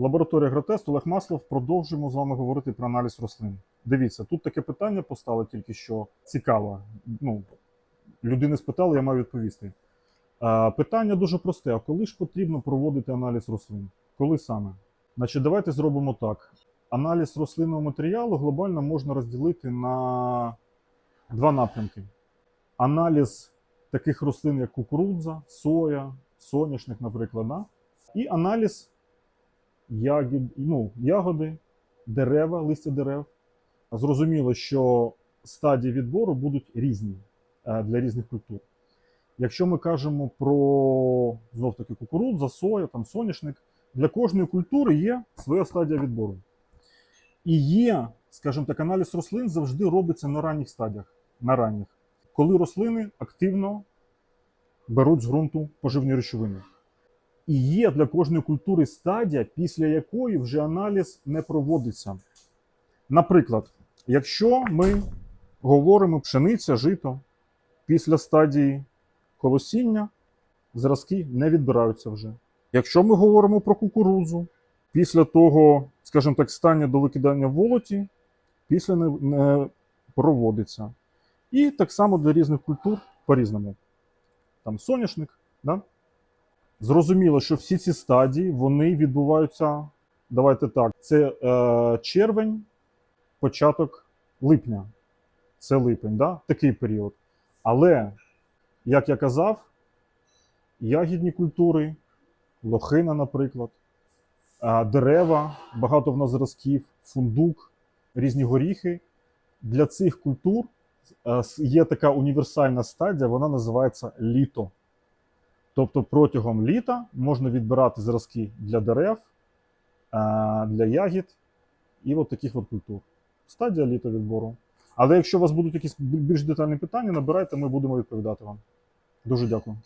Лабораторія Гротест, Олег Маслов. Продовжуємо з вами говорити про аналіз рослин. Дивіться, тут таке питання постало тільки що цікаво. Ну, людини спитали, я маю відповісти. Питання дуже просте: а коли ж потрібно проводити аналіз рослин? Коли саме? Значить, давайте зробимо так. Аналіз рослинного матеріалу глобально можна розділити на два напрямки: аналіз таких рослин, як кукурудза, соя, соняшник, наприклад, да? і аналіз ягід, ну, ягоди, дерева, листя дерев. Зрозуміло, що стадії відбору будуть різні е, для різних культур. Якщо ми кажемо про знов таки кукурудза, соя, там соняшник, для кожної культури є своя стадія відбору. І є, скажімо так, аналіз рослин завжди робиться на ранніх стадіях, на ранніх, коли рослини активно беруть з ґрунту поживні речовини. І є для кожної культури стадія, після якої вже аналіз не проводиться. Наприклад, якщо ми говоримо пшениця, жито, після стадії колосіння зразки не відбираються вже. Якщо ми говоримо про кукурудзу, після того, скажімо так, стання до викидання волоті, після не, не проводиться. І так само для різних культур по-різному. Там соняшник, да? Зрозуміло, що всі ці стадії вони відбуваються. Давайте так: це е, червень, початок липня. Це липень, да? такий період. Але, як я казав, ягідні культури, лохина, наприклад, е, дерева, багато в нас зразків, фундук, різні горіхи. Для цих культур е, є така універсальна стадія, вона називається літо. Тобто протягом літа можна відбирати зразки для дерев, е, для ягід і от таких от культур. Стадія літа відбору. Але якщо у вас будуть якісь більш детальні питання, набирайте, ми будемо відповідати вам. Дуже дякую.